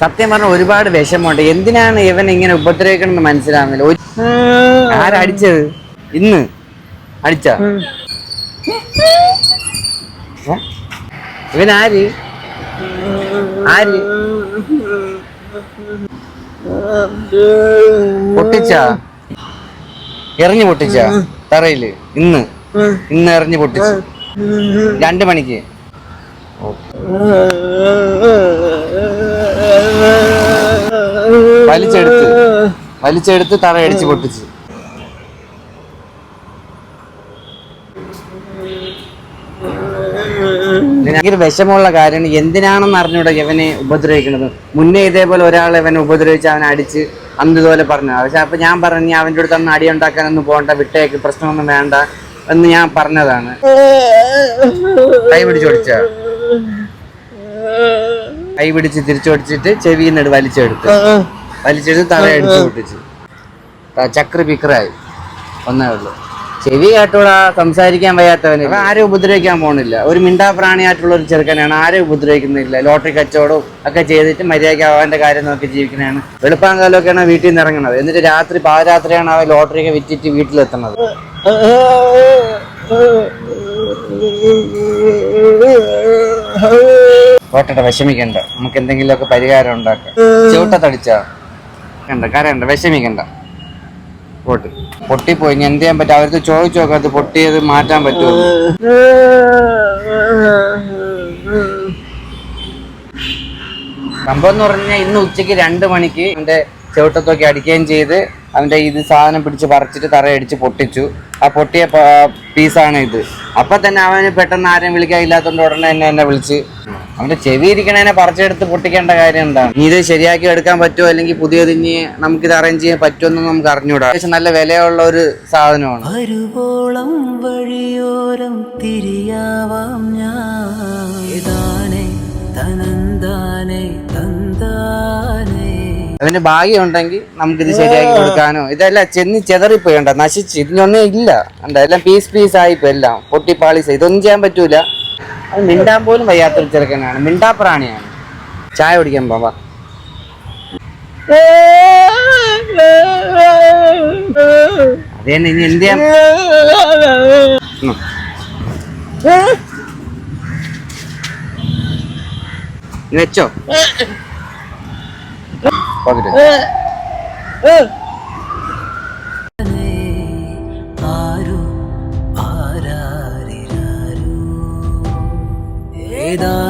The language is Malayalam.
സത്യം പറഞ്ഞ ഒരുപാട് വിഷമമുണ്ട്. എന്തിനാണ് ഇവൻ ഇങ്ങനെ ഉപദ്രവിക്കണമെന്ന് മനസ്സിലാവുന്നില്ല. ആരടിച്ചത് ഇന്ന്. അടിച്ച? ഇവൻ ആര് ആര്? പൊട്ടിച്ച? എറിഞ്ഞു പൊട്ടിച്ച? തറയിൽ. ഇന്ന്. ഇന്ന് എറിഞ്ഞു പൊട്ടിച്ചു. രണ്ടു മണിക്ക്. വലിച്ചെടുത്ത്. വലിച്ചെടുത്ത് തറയടിച്ച് പൊട്ടിച്ച്. ഭയങ്കര വിഷമമുള്ള കാര്യമാണ് എന്തിനാണെന്ന് അറിഞ്ഞൂടെ ഇവനെ ഉപദ്രവിക്കുന്നത്? മുന്നേ ഇതേപോലെ ഒരാൾ ഇവനെ ഉപദ്രവിച്ച് അവനെ അടിച്ച് അന്ന് ഇതുപോലെ പറഞ്ഞു. പക്ഷെ അപ്പൊ ഞാൻ പറഞ്ഞു "നീ അവന്റെ അടുത്ത് അന്ന് അടി ഉണ്ടാക്കാനൊന്നും പോകണ്ട വിട്ടേക്ക് പ്രശ്നമൊന്നും വേണ്ട എന്ന് ഞാൻ പറഞ്ഞതാണ്. കൈ പിടിച്ചോടിച്ച കൈ പിടിച്ച് തിരിച്ചോടിച്ചിട്ട് ചെവിന്നിട്ട് വലിച്ചെടുത്ത്. വലിച്ചെടുത്ത് തലയടിച്ച് പൊട്ടിച്ച്. ചക്ര ബിക്രായി ഒന്നേ ഉള്ളൂ. ചെവി കേട്ടോടാ സംസാരിക്കാൻ വയ്യാത്തവന്. ആരും ഉപദ്രവിക്കാൻ പോണില്ല. ഒരു മിണ്ടാ പ്രാണിയായിട്ടുള്ള ഒരു ചെറുക്കനാണ് ആരും ഉപദ്രവിക്കുന്നില്ല. ലോട്ടറി കച്ചവടവും ഒക്കെ ചെയ്തിട്ട് മര്യാദയ്ക്ക് അവന്റെ കാര്യം നോക്കി ജീവിക്കുന്നതാണ് വെളുപ്പാങ്കാലമൊക്കെയാണ് വീട്ടിൽ നിന്ന് ഇറങ്ങുന്നത് എന്നിട്ട് രാത്രി പാതിരാത്രിയാണ് അവൻ ലോട്ടറിയൊക്കെ വിറ്റിട്ട് വീട്ടിലെത്തുന്നത്. ഓട്ടട്ടെ വിഷമിക്കണ്ട. നമുക്ക് എന്തെങ്കിലുമൊക്കെ പരിഹാരം ഉണ്ടാക്കാം. ചവിട്ടത്തടിച്ച? കണ്ട കരയണ്ട വിഷമിക്കണ്ട. പോട്ട്. പൊട്ടിപ്പോയി ഇനി എന്ത് ചെയ്യാൻ പറ്റും? അവർക്ക് ചോദിച്ചു നോക്കാം അത് പൊട്ടിയത് മാറ്റാൻ പറ്റുമോ? സംഭവം എന്ന് പറഞ്ഞാൽ ഇന്ന് ഉച്ചയ്ക്ക് രണ്ട് മണിക്ക് അവന്റെ ചവിട്ടത്തൊക്കെ അടിക്കുകയും ചെയ്ത് അവന്റെ ഇത് സാധനം പിടിച്ച് പറിച്ചിട്ട് തറയടിച്ച് പൊട്ടിച്ചു. ആ പൊട്ടിയ പീസാണ് ഇത്. അപ്പൊ തന്നെ അവന് പെട്ടെന്ന് ആരെയും വിളിക്കാൻ ഇല്ലാത്തതുകൊണ്ട് ഉടനെ തന്നെ എന്നെ വിളിച്ച്. അവന്റെ ചെവി ഇരിക്കണേനെ പറിച്ചെടുത്ത് പൊട്ടിക്കേണ്ട കാര്യം എന്താണ്? ഇനി ഇത് ശരിയാക്കി എടുക്കാൻ പറ്റുമോ? അല്ലെങ്കിൽ പുതിയത് ഇനി നമുക്ക് ഇത് അറേഞ്ച് ചെയ്യാൻ പറ്റുമെന്ന് നമുക്ക് അറിഞ്ഞൂടാ. പക്ഷെ നല്ല വിലയുള്ള ഒരു സാധനമാണ്. വരുവോളം വഴിയോരം തിരിയാവാം അതിന് ഭാഗ്യം ഉണ്ടെങ്കിൽ നമുക്കിത് ശരിയാക്കി കൊടുക്കാനോ? ഇതെല്ലാം ചെന്ന് ചെതറിപ്പോയണ്ട നശിച്ച്. ഇതിനൊന്നും ഇല്ല. എന്താ എല്ലാം പീസ് പീസ് ആയിപ്പോ എല്ലാം. പൊട്ടിപ്പാളീസ് ഇതൊന്നും ചെയ്യാൻ പറ്റൂല. അത് മിണ്ടാൻ പോലും വയ്യാത്തൊരു ചെറുക്കനാണ്. മിണ്ടാ പ്രാണിയാണ്. ചായ കുടിക്കാൻ പോവാ അത് ഇനി എന്ത് ചെയ്യാം? വെച്ചോ. പകുതി 来的